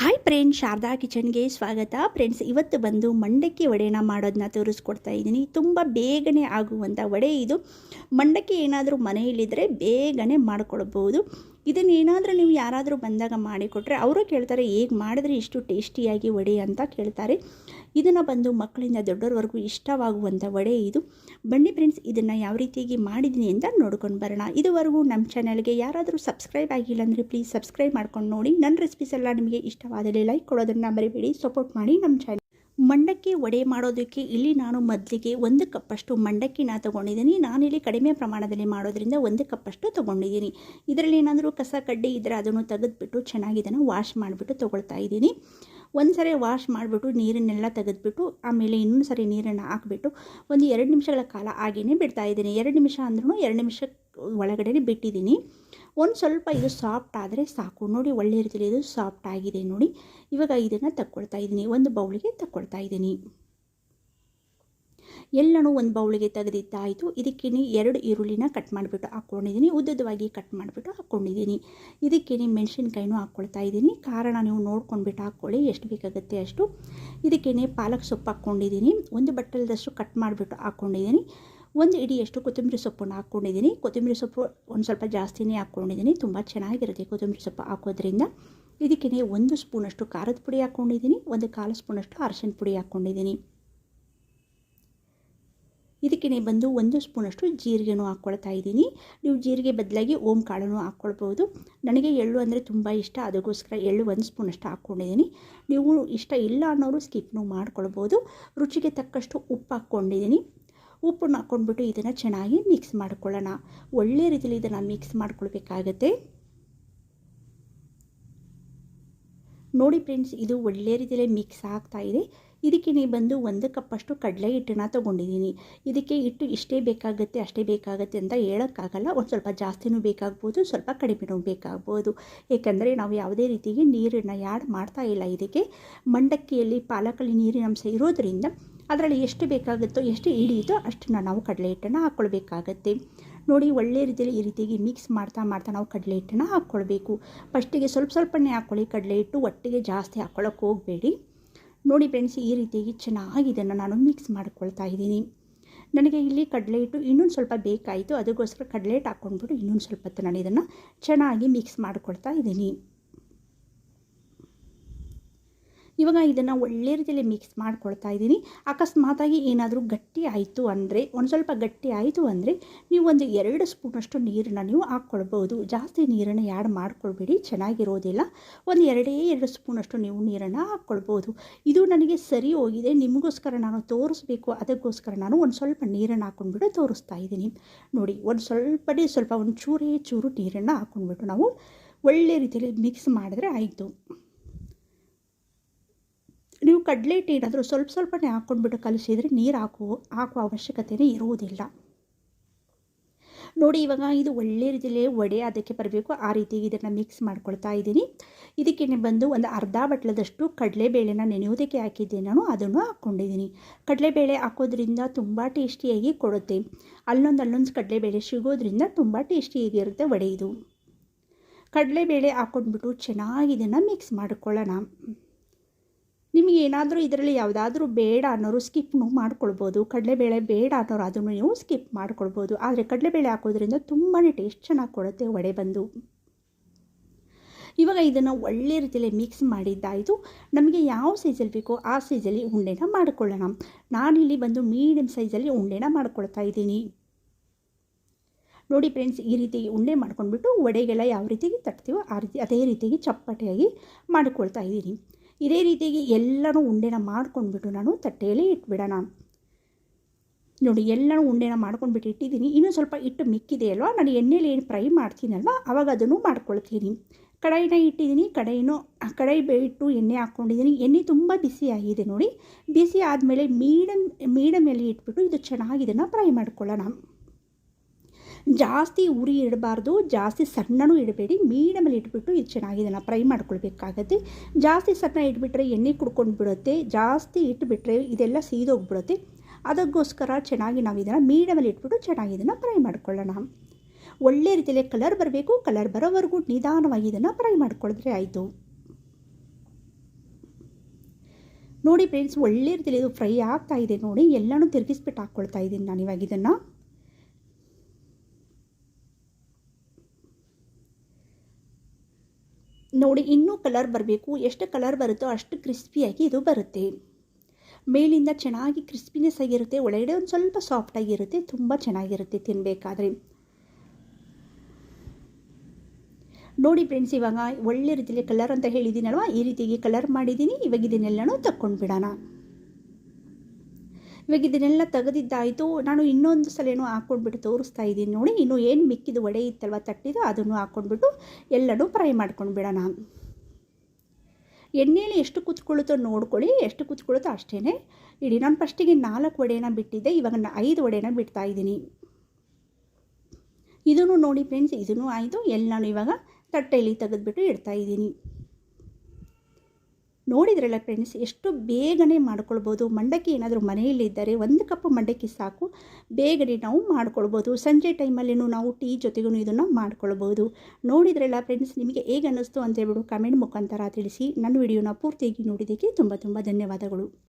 Hi friends Sharada ಕಿಚನ್ಗೆ ಸ್ವಾಗತ. Friends ಇವತ್ತು ಬಂದು ಮಂಡಕ್ಕಿ ವಡೆನ ಮಾಡೋದನ್ನ ತೋರಿಸ್ಕೊಡ್ತಾ ಇದ್ದೀನಿ. ತುಂಬ ಬೇಗನೆ ಆಗುವಂಥ ವಡೆ ಇದು. ಮಂಡಕ್ಕಿ ಏನಾದರೂ ಮನೆಯಲ್ಲಿದ್ದರೆ ಬೇಗನೆ ಮಾಡ್ಕೊಳ್ಬೋದು ಇದನ್ನು ಏನಾದರೂ ನೀವು ಯಾರಾದರೂ ಬಂದಾಗ ಮಾಡಿಕೊಟ್ರೆ ಅವರು ಕೇಳ್ತಾರೆ, ಹೇಗೆ ಮಾಡಿದ್ರೆ? ಇಷ್ಟು ಟೇಸ್ಟಿಯಾಗಿ ವಡೆ ಅಂತ ಕೇಳ್ತಾರೆ. ಇದನ್ನು ಬಂದು ಮಕ್ಕಳಿಂದ ದೊಡ್ಡವರವರೆಗೂ ಇಷ್ಟವಾಗುವಂಥ ವಡೆ ಇದು. ಬನ್ನಿ ಫ್ರೆಂಡ್ಸ್ ಇದನ್ನು ಯಾವ ರೀತಿಯಾಗಿ ಮಾಡಿದ್ದೀನಿ ಅಂತ ನೋಡ್ಕೊಂಡು ಬರೋಣ. ಇದುವರೆಗೂ ನಮ್ಮ ಚಾನಲ್ಗೆ ಯಾರಾದರೂ ಸಬ್ಸ್ಕ್ರೈಬ್ ಆಗಿಲ್ಲ ಅಂದರೆ ಪ್ಲೀಸ್ ಸಬ್ಸ್ಕ್ರೈಬ್ ಮಾಡ್ಕೊಂಡು ನೋಡಿ. ನನ್ನ ರೆಸಿಪೀಸ್ ಎಲ್ಲ ನಿಮಗೆ ಇಷ್ಟವಾದಲ್ಲಿ ಲೈಕ್ ಕೊಡೋದನ್ನು ಮರಿಬೇಡಿ ಸಪೋರ್ಟ್ ಮಾಡಿ ನಮ್ಮ ಚಾನಲ್ ಮಂಡಕ್ಕಿ ವಡೆ ಮಾಡೋದಕ್ಕೆ ಇಲ್ಲಿ ನಾನು ಮೊದಲಿಗೆ ಒಂದು ಕಪ್ಪಷ್ಟು ಮಂಡಕ್ಕಿನ ತೊಗೊಂಡಿದ್ದೀನಿ. ನಾನಿಲ್ಲಿ ಕಡಿಮೆ ಪ್ರಮಾಣದಲ್ಲಿ ಮಾಡೋದ್ರಿಂದ ಒಂದು ಕಪ್ಪಷ್ಟು ತೊಗೊಂಡಿದ್ದೀನಿ. ಇದರಲ್ಲಿ ಏನಾದರೂ ಕಸ ಕಡ್ಡಿ ಇದ್ದರೆ ಅದನ್ನು ತೆಗೆದುಬಿಟ್ಟು ಚೆನ್ನಾಗಿ ಇದನ್ನು ವಾಶ್ ಮಾಡಿಬಿಟ್ಟು ತೊಗೊಳ್ತಾ ಇದ್ದೀನಿ. ಒಂದು ಸರಿ ವಾಶ್ ಮಾಡಿಬಿಟ್ಟು ನೀರನ್ನೆಲ್ಲ ತೆಗೆದುಬಿಟ್ಟು, ಆಮೇಲೆ ಇನ್ನೊಂದು ಸರಿ ನೀರನ್ನು ಹಾಕಿಬಿಟ್ಟು ಒಂದು ಎರಡು ನಿಮಿಷಗಳ ಕಾಲ ಹಾಗೇ ಬಿಡ್ತಾ ಇದ್ದೀನಿ. ಎರಡು ನಿಮಿಷ ಅಂದ್ರೂ ಎರಡು ನಿಮಿಷ ಒಳಗಡೆ ಬಿಟ್ಟಿದ್ದೀನಿ. ಒಂದು ಸ್ವಲ್ಪ ಇದು ಸಾಫ್ಟ್ ಆದರೆ ಸಾಕು. ನೋಡಿ ಒಳ್ಳೆ ರೀತಿಯಲ್ಲಿ ಇದು ಸಾಫ್ಟ್ ಆಗಿದೆ ನೋಡಿ. ಇವಾಗ ಇದನ್ನು ತಕ್ಕೊಳ್ತಾ ಇದ್ದೀನಿ. ಒಂದು ಬೌಳಿಗೆ ತಕ್ಕೊಳ್ತಾ ಇದ್ದೀನಿ. ಎಲ್ಲನೂ ಒಂದು ಬೌಳಿಗೆ ತೆಗೆದಿದ್ದಾಯಿತು. ಇದಕ್ಕೇನೆ ಎರಡು ಈರುಳ್ಳಿನ ಕಟ್ ಮಾಡಿಬಿಟ್ಟು ಹಾಕ್ಕೊಂಡಿದ್ದೀನಿ ಉದ್ದದವಾಗಿ ಕಟ್ ಮಾಡಿಬಿಟ್ಟು ಹಾಕ್ಕೊಂಡಿದ್ದೀನಿ ಇದಕ್ಕೇನೆ ಮೆಣಸಿನ್ಕಾಯಿನೂ ಹಾಕ್ಕೊಳ್ತಾ ಇದ್ದೀನಿ. ಕಾರಣ ನೀವು ನೋಡ್ಕೊಂಡ್ಬಿಟ್ಟು ಹಾಕ್ಕೊಳ್ಳಿ. ಎಷ್ಟು ಬೇಕಾಗುತ್ತೆ ಅಷ್ಟು. ಇದಕ್ಕೇನೆ ಪಾಲಕ್ ಸೊಪ್ಪು ಹಾಕ್ಕೊಂಡಿದ್ದೀನಿ. ಒಂದು ಬಟ್ಟಲದಷ್ಟು ಕಟ್ ಮಾಡಿಬಿಟ್ಟು ಹಾಕ್ಕೊಂಡಿದ್ದೀನಿ. ಒಂದು ಇಡಿಯಷ್ಟು ಕೊತ್ತಂಬರಿ ಸೊಪ್ಪನ್ನು ಹಾಕ್ಕೊಂಡಿದ್ದೀನಿ. ಕೊತ್ತಂಬರಿ ಸೊಪ್ಪು ಒಂದು ಸ್ವಲ್ಪ ಜಾಸ್ತಿನೇ ಹಾಕ್ಕೊಂಡಿದ್ದೀನಿ. ತುಂಬ ಚೆನ್ನಾಗಿರುತ್ತೆ ಕೊತ್ತಂಬರಿ ಸೊಪ್ಪು ಹಾಕೋದ್ರಿಂದ. ಇದಕ್ಕೆ ಒಂದು ಸ್ಪೂನಷ್ಟು ಖಾರದ ಪುಡಿ ಹಾಕ್ಕೊಂಡಿದ್ದೀನಿ. ಒಂದು ಕಾಲು ಸ್ಪೂನಷ್ಟು ಅರಶಿನ ಪುಡಿ ಹಾಕ್ಕೊಂಡಿದ್ದೀನಿ. ಇದಕ್ಕೆ ಬಂದು ಒಂದು ಸ್ಪೂನಷ್ಟು ಜೀರಿಗೆನೂ ಹಾಕ್ಕೊಳ್ತಾ ಇದ್ದೀನಿ. ನೀವು ಜೀರಿಗೆ ಬದಲಾಗಿ ಓಂ ಕಾಳನ್ನು ಹಾಕ್ಕೊಳ್ಬೋದು ನನಗೆ ಎಳ್ಳು ಅಂದರೆ ತುಂಬ ಇಷ್ಟ. ಅದಕ್ಕೋಸ್ಕರ ಎಳ್ಳು ಒಂದು ಸ್ಪೂನಷ್ಟು ಹಾಕ್ಕೊಂಡಿದ್ದೀನಿ. ನೀವು ಇಷ್ಟ ಇಲ್ಲ ಅನ್ನೋರು ಸ್ಕಿಪ್ನು ಮಾಡ್ಕೊಳ್ಬೋದು ರುಚಿಗೆ ತಕ್ಕಷ್ಟು ಉಪ್ಪು ಹಾಕ್ಕೊಂಡಿದ್ದೀನಿ. ಉಪ್ಪನ್ನು ಹಾಕ್ಕೊಂಡ್ಬಿಟ್ಟು ಇದನ್ನು ಚೆನ್ನಾಗಿ ಮಿಕ್ಸ್ ಮಾಡ್ಕೊಳ್ಳೋಣ. ಒಳ್ಳೆ ರೀತಿಯಲ್ಲಿ ಇದನ್ನು ಮಿಕ್ಸ್ ಮಾಡ್ಕೊಳ್ಬೇಕಾಗತ್ತೆ. ನೋಡಿ ಫ್ರೆಂಡ್ಸ್ ಇದು ಒಳ್ಳೆ ರೀತಿಯಲ್ಲಿ ಮಿಕ್ಸ್ ಆಗ್ತಾ ಇದೆ. ಇದಕ್ಕೆ ನೀವು ಬಂದು ಒಂದು ಕಪ್ಪಷ್ಟು ಕಡಲೆ ಹಿಟ್ಟನ್ನು ತೊಗೊಂಡಿದ್ದೀನಿ. ಇದಕ್ಕೆ ಹಿಟ್ಟು ಇಷ್ಟೇ ಬೇಕಾಗುತ್ತೆ, ಅಷ್ಟೇ ಬೇಕಾಗುತ್ತೆ ಅಂತ ಹೇಳೋಕ್ಕಾಗಲ್ಲ. ಒಂದು ಸ್ವಲ್ಪ ಜಾಸ್ತಿನೂ ಬೇಕಾಗ್ಬೋದು, ಸ್ವಲ್ಪ ಕಡಿಮೆನೂ ಬೇಕಾಗ್ಬೋದು. ಏಕೆಂದರೆ ನಾವು ಯಾವುದೇ ರೀತಿಗೆ ನೀರನ್ನು ಯಾಡ್ ಮಾಡ್ತಾ ಇಲ್ಲ ಇದಕ್ಕೆ. ಮಂಡಕ್ಕಿಯಲ್ಲಿ ಪಾಲಕಲ್ಲಿ ನೀರಿನಂಶ ಇರೋದರಿಂದ ಅದರಲ್ಲಿ ಎಷ್ಟು ಬೇಕಾಗುತ್ತೋ, ಎಷ್ಟು ಹಿಡಿಯುತ್ತೋ ಅಷ್ಟನ್ನು ನಾವು ಕಡಲೆ ಹಿಟ್ಟನ್ನು ಹಾಕ್ಕೊಳ್ಬೇಕಾಗತ್ತೆ. ನೋಡಿ, ಒಳ್ಳೆ ರೀತಿಯಲ್ಲಿ ಈ ರೀತಿಯಾಗಿ ಮಿಕ್ಸ್ ಮಾಡ್ತಾ ಮಾಡ್ತಾ ನಾವು ಕಡಲೆ ಹಿಟ್ಟನ್ನು ಹಾಕ್ಕೊಳ್ಬೇಕು ಫಸ್ಟಿಗೆ ಸ್ವಲ್ಪ ಸ್ವಲ್ಪನೇ ಹಾಕ್ಕೊಳ್ಳಿ ಕಡಲೆ ಹಿಟ್ಟು ಒಟ್ಟಿಗೆ ಜಾಸ್ತಿ ಹಾಕ್ಕೊಳ್ಳೋಕೆ ಹೋಗಬೇಡಿ. ನೋಡಿ ಫ್ರೆಂಡ್ಸ್ ಈ ರೀತಿಯಾಗಿ ಚೆನ್ನಾಗಿ ಇದನ್ನು ನಾನು ಮಿಕ್ಸ್ ಮಾಡ್ಕೊಳ್ತಾ ಇದ್ದೀನಿ. ನನಗೆ ಇಲ್ಲಿ ಕಡಲೆ ಹಿಟ್ಟು ಇನ್ನೊಂದು ಸ್ವಲ್ಪ ಬೇಕಾಯಿತು, ಅದಕ್ಕೋಸ್ಕರ ಕಡಲೆ ಹಿಟ್ಟು ಹಾಕ್ಕೊಂಡ್ಬಿಟ್ಟು ಇನ್ನೊಂದು ಸ್ವಲ್ಪ ಹೊತ್ತು ನಾನು ಇದನ್ನು ಚೆನ್ನಾಗಿ ಮಿಕ್ಸ್ ಮಾಡ್ಕೊಳ್ತಾ ಇದ್ದೀನಿ. ಇವಾಗ ಇದನ್ನು ಒಳ್ಳೆ ರೀತಿಯಲ್ಲಿ ಮಿಕ್ಸ್ ಮಾಡ್ಕೊಳ್ತಾ ಇದ್ದೀನಿ. ಅಕಸ್ಮಾತಾಗಿ ಏನಾದರೂ ಗಟ್ಟಿ ಆಯಿತು ಅಂದರೆ, ಒಂದು ಸ್ವಲ್ಪ ಗಟ್ಟಿ ಆಯಿತು ಅಂದರೆ, ನೀವು ಒಂದು ಎರಡು ಸ್ಪೂನಷ್ಟು ನೀರನ್ನು ನೀವು ಹಾಕ್ಕೊಳ್ಬೋದು ಜಾಸ್ತಿ ನೀರನ್ನು ಯಾಡ್ ಮಾಡ್ಕೊಳ್ಬೇಡಿ, ಚೆನ್ನಾಗಿರೋದಿಲ್ಲ. ಒಂದು ಎರಡೇ ಎರಡು ಸ್ಪೂನಷ್ಟು ನೀವು ನೀರನ್ನು ಹಾಕ್ಕೊಳ್ಬೋದು ಇದು ನನಗೆ ಸರಿ ಹೋಗಿದೆ. ನಿಮಗೋಸ್ಕರ ನಾನು ತೋರಿಸ್ಬೇಕು. ಅದಕ್ಕೋಸ್ಕರ ನಾನು ಒಂದು ಸ್ವಲ್ಪ ನೀರನ್ನು ಹಾಕ್ಕೊಂಡ್ಬಿಟ್ಟು ತೋರಿಸ್ತಾ ಇದ್ದೀನಿ. ನೋಡಿ, ಒಂದು ಸ್ವಲ್ಪನೇ ಸ್ವಲ್ಪ ಒಂದು ಚೂರೇ ಚೂರು ನೀರನ್ನು ಹಾಕ್ಕೊಂಡ್ಬಿಟ್ಟು ನಾವು ಒಳ್ಳೆ ರೀತಿಯಲ್ಲಿ ಮಿಕ್ಸ್ ಮಾಡಿದ್ರೆ ಆಯಿತು. ನೀವು ಕಡಲೆ ಹಿಟ್ಟು ಏನಾದರೂ ಸ್ವಲ್ಪ ಸ್ವಲ್ಪನೇ ಹಾಕ್ಕೊಂಡ್ಬಿಟ್ಟು ಕಲಿಸಿದರೆ ನೀರು ಹಾಕುವ ಹಾಕುವ ಅವಶ್ಯಕತೆಯೇ ಇರುವುದಿಲ್ಲ. ನೋಡಿ ಇವಾಗ ಇದು ಒಳ್ಳೆ ರೀತಿಯಲ್ಲಿ ಒಡೆ ಅದಕ್ಕೆ ಬರಬೇಕು. ಆ ರೀತಿ ಇದನ್ನು ಮಿಕ್ಸ್ ಮಾಡ್ಕೊಳ್ತಾ ಇದ್ದೀನಿ. ಇದಕ್ಕೆ ಬಂದು ಒಂದು ಅರ್ಧ ಬಟ್ಲದಷ್ಟು ಕಡಲೆಬೇಳೆನ ನೆನೆಯೋದಕ್ಕೆ ಹಾಕಿದ್ದೆ. ನಾನು ಅದನ್ನು ಹಾಕ್ಕೊಂಡಿದ್ದೀನಿ ಕಡಲೆಬೇಳೆ ಹಾಕೋದ್ರಿಂದ ತುಂಬ ಟೇಸ್ಟಿಯಾಗಿ ಕೊಡುತ್ತೆ. ಅಲ್ಲೊಂದು ಅಲ್ಲೊಂದು ಕಡಲೆಬೇಳೆ ಸಿಗೋದ್ರಿಂದ ತುಂಬ ಟೇಸ್ಟಿಯಾಗಿರುತ್ತೆ ವಡೆ ಇದು. ಕಡಲೆಬೇಳೆ ಹಾಕ್ಕೊಂಡ್ಬಿಟ್ಟು ಚೆನ್ನಾಗಿ ಇದನ್ನು ಮಿಕ್ಸ್ ಮಾಡ್ಕೊಳ್ಳೋಣ. ನಿಮಗೆ ಏನಾದರೂ ಇದರಲ್ಲಿ ಯಾವುದಾದ್ರೂ ಬೇಡ ಅನ್ನೋರು ಸ್ಕಿಪ್ನು ಮಾಡ್ಕೊಳ್ಬೋದು. ಕಡಲೆಬೇಳೆ ಬೇಡ ಅನ್ನೋರು ಅದನ್ನು ನೀವು ಸ್ಕಿಪ್ ಮಾಡ್ಕೊಳ್ಬೋದು. ಆದರೆ ಕಡಲೆಬೇಳೆ ಹಾಕೋದ್ರಿಂದ ತುಂಬಾ ಟೇಸ್ಟ್ ಚೆನ್ನಾಗಿ ಕೊಡುತ್ತೆ ವಡೆ ಬಂದು. ಇವಾಗ ಇದನ್ನು ಒಳ್ಳೆ ರೀತಿಯಲ್ಲಿ ಮಿಕ್ಸ್ ಮಾಡಿದ್ದಾಯಿತು ನಮಗೆ ಯಾವ ಸೈಜಲ್ಲಿ ಬೇಕೋ ಆ ಸೈಜಲ್ಲಿ ಉಂಡೆನ ಮಾಡಿಕೊಳ್ಳೋಣ. ನಾನಿಲ್ಲಿ ಬಂದು ಮೀಡಿಯಮ್ ಸೈಜಲ್ಲಿ ಉಂಡೆನ ಮಾಡ್ಕೊಳ್ತಾ ಇದ್ದೀನಿ. ನೋಡಿ ಫ್ರೆಂಡ್ಸ್ ಈ ರೀತಿ ಉಂಡೆ ಮಾಡ್ಕೊಂಡ್ಬಿಟ್ಟು ವಡೆಗೆಲ್ಲ ಯಾವ ರೀತಿಯಾಗಿ ತಟ್ತೀವೋ ಆ ರೀತಿ, ಅದೇ ರೀತಿಯಾಗಿ ಚಪ್ಪಟೆಯಾಗಿ ಮಾಡಿಕೊಳ್ತಾ ಇದ್ದೀನಿ. ಇದೇ ರೀತಿಯಾಗಿ ಎಲ್ಲನೂ ಉಂಡೆನ ಮಾಡ್ಕೊಂಡ್ಬಿಟ್ಟು ನಾನು ತಟ್ಟೆಯಲ್ಲಿ ಇಟ್ಬಿಡೋಣ. ನೋಡಿ, ಎಲ್ಲನೂ ಉಂಡೆನ ಮಾಡ್ಕೊಂಡ್ಬಿಟ್ಟು ಇಟ್ಟಿದ್ದೀನಿ. ಇನ್ನೂ ಸ್ವಲ್ಪ ಹಿಟ್ಟು ಮಿಕ್ಕಿದೆ ಅಲ್ವಾ? ನಾನು ಎಣ್ಣೆಲಿ ಏನು ಫ್ರೈ ಮಾಡ್ತೀನಲ್ವ? ಆವಾಗ ಅದನ್ನು ಮಾಡ್ಕೊಳ್ತೀನಿ. ಕಡಾಯಿನ ಇಟ್ಟಿದ್ದೀನಿ. ಕಡಾಯಿನೂ, ಕಡಾಯಿ ಬಿಟ್ಟು ಎಣ್ಣೆ ಹಾಕ್ಕೊಂಡಿದ್ದೀನಿ. ಎಣ್ಣೆ ತುಂಬ ಬಿಸಿ ಆಗಿದೆ ನೋಡಿ. ಬಿಸಿ ಆದಮೇಲೆ ಮೀಡಮ್ ಮೀಡಮಲ್ಲಿ ಇಟ್ಬಿಟ್ಟು ಇದು ಚೆನ್ನಾಗಿ ಫ್ರೈ ಮಾಡ್ಕೊಳ್ಳೋಣ. ಜಾಸ್ತಿ ಉರಿ ಇಡಬಾರ್ದು, ಜಾಸ್ತಿ ಸಣ್ಣನೂ ಇಡಬೇಡಿ ಮೀಡಿಯಮಲ್ಲಿ ಇಟ್ಬಿಟ್ಟು ಇದು ಚೆನ್ನಾಗಿ ಇದನ್ನು ಫ್ರೈ ಮಾಡ್ಕೊಳ್ಬೇಕಾಗತ್ತೆ. ಜಾಸ್ತಿ ಸಣ್ಣ ಇಟ್ಬಿಟ್ರೆ ಎಣ್ಣೆ ಕುಡ್ಕೊಂಡು ಬಿಡುತ್ತೆ, ಜಾಸ್ತಿ ಇಟ್ಬಿಟ್ರೆ ಇದೆಲ್ಲ ಸೀದೋಗ್ಬಿಡುತ್ತೆ. ಅದಕ್ಕೋಸ್ಕರ ಚೆನ್ನಾಗಿ ನಾವು ಇದನ್ನು ಮೀಡಿಯಮಲ್ಲಿ ಇಟ್ಬಿಟ್ಟು ಚೆನ್ನಾಗಿ ಇದನ್ನು ಫ್ರೈ ಮಾಡ್ಕೊಳ್ಳೋಣ. ಒಳ್ಳೆ ರೀತಿಯಲ್ಲಿ ಕಲರ್ ಬರಬೇಕು, ಕಲರ್ ಬರೋವರೆಗೂ ನಿಧಾನವಾಗಿ ಇದನ್ನು ಫ್ರೈ ಮಾಡ್ಕೊಳಿದ್ರೆ ಆಯಿತು. ನೋಡಿ ಫ್ರೆಂಡ್ಸ್, ಒಳ್ಳೆ ರೀತಿಯಲ್ಲಿ ಇದು ಫ್ರೈ ಆಗ್ತಾ ಇದೆ ನೋಡಿ, ಎಲ್ಲನೂ ತಿರುಗಿಸ್ಬಿಟ್ಟು ಹಾಕ್ಕೊಳ್ತಾ ಇದ್ದೀನಿ ನಾನು ಇವಾಗ ಇದನ್ನು. ನೋಡಿ ಇನ್ನೂ ಕಲರ್ ಬರಬೇಕು. ಎಷ್ಟು ಕಲರ್ ಬರುತ್ತೋ ಅಷ್ಟು ಕ್ರಿಸ್ಪಿಯಾಗಿ ಇದು ಬರುತ್ತೆ. ಮೇಲಿಂದ ಚೆನ್ನಾಗಿ ಕ್ರಿಸ್ಪಿನೆಸ್ ಆಗಿರುತ್ತೆ. ಒಳಗಡೆ ಒಂದು ಸ್ವಲ್ಪ ಸಾಫ್ಟಾಗಿರುತ್ತೆ ತುಂಬ ಚೆನ್ನಾಗಿರುತ್ತೆ ತಿನ್ನಬೇಕಾದ್ರೆ ನೋಡಿ ಫ್ರೆಂಡ್ಸ್ ಇವಾಗ ಒಳ್ಳೆ ರೀತಿಯಲ್ಲಿ ಕಲರ್ ಅಂತ ಹೇಳಿದ್ದೀನಲ್ವ? ಈ ರೀತಿಯಾಗಿ ಕಲರ್ ಮಾಡಿದ್ದೀನಿ. ಇವಾಗ ಇದನ್ನೆಲ್ಲನೂ ತಕ್ಕೊಂಡ್ಬಿಡೋಣ. ಇವಾಗ ಇದನ್ನೆಲ್ಲ ತೆಗೆದಿದ್ದಾಯಿತು. ನಾನು ಇನ್ನೊಂದು ಸಲ ಸಲನೂ ಹಾಕ್ಕೊಂಡ್ಬಿಟ್ಟು ತೋರಿಸ್ತಾ ಇದ್ದೀನಿ ನೋಡಿ. ಇನ್ನು ಏನು ಮಿಕ್ಕಿದ ವಡೆ ಇತ್ತಲ್ವ ತಟ್ಟಿದ್ದು, ಅದನ್ನು ಹಾಕ್ಕೊಂಡ್ಬಿಟ್ಟು ಎಲ್ಲನೂ ಫ್ರೈ ಮಾಡ್ಕೊಂಡು ನಾನು ಎಣ್ಣೆಯಲ್ಲಿ ಎಷ್ಟು ಕುತ್ಕೊಳ್ಳುತ್ತೋ ನೋಡ್ಕೊಳ್ಳಿ. ಎಷ್ಟು ಕುತ್ಕೊಳ್ಳುತ್ತೋ ಅಷ್ಟೇ ಇಡಿ, ನಾನು ಫಸ್ಟಿಗೆ ನಾಲ್ಕು ವಡೆನ ಬಿಟ್ಟಿದ್ದೆ. ಇವಾಗ ನಾನು ಐದು ವಡೆನ ಬಿಡ್ತಾ ಇದ್ದೀನಿ. ಇದನ್ನು ನೋಡಿ ಫ್ರೆಂಡ್ಸ್, ಇದನ್ನು ಆಯಿತು. ಎಲ್ಲನೂ ಇವಾಗ ತಟ್ಟೆಯಲ್ಲಿ ತೆಗೆದುಬಿಟ್ಟು ಇಡ್ತಾ ಇದ್ದೀನಿ. ನೋಡಿದ್ರಲ್ಲ ಫ್ರೆಂಡ್ಸ್ ಎಷ್ಟು ಬೇಗನೆ ಮಾಡ್ಕೊಳ್ಬೋದು. ಮಂಡಕ್ಕಿ ಏನಾದರೂ ಮನೆಯಲ್ಲಿದ್ದರೆ ಒಂದು ಕಪ್ ಮಂಡಕ್ಕಿ ಸಾಕು. ಬೇಗನೆ ನಾವು ಮಾಡ್ಕೊಳ್ಬೋದು. ಸಂಜೆ ಟೈಮಲ್ಲಿನೂ ನಾವು ಟೀ ಜೊತೆಗೂ ಇದನ್ನು ಮಾಡ್ಕೊಳ್ಬೋದು. ನೋಡಿದ್ರಲ್ಲ ಫ್ರೆಂಡ್ಸ್ ನಿಮಗೆ ಹೇಗೆ ಅನ್ನಿಸ್ತು ಅಂತ ಹೇಳ್ಬಿಟ್ಟು ಕಮೆಂಟ್ ಮುಖಾಂತರ ತಿಳಿಸಿ. ನನ್ನ ವಿಡಿಯೋನ ಪೂರ್ತಿಯಾಗಿ ನೋಡಿದ್ದಕ್ಕೆ ತುಂಬ ತುಂಬ ಧನ್ಯವಾದಗಳು.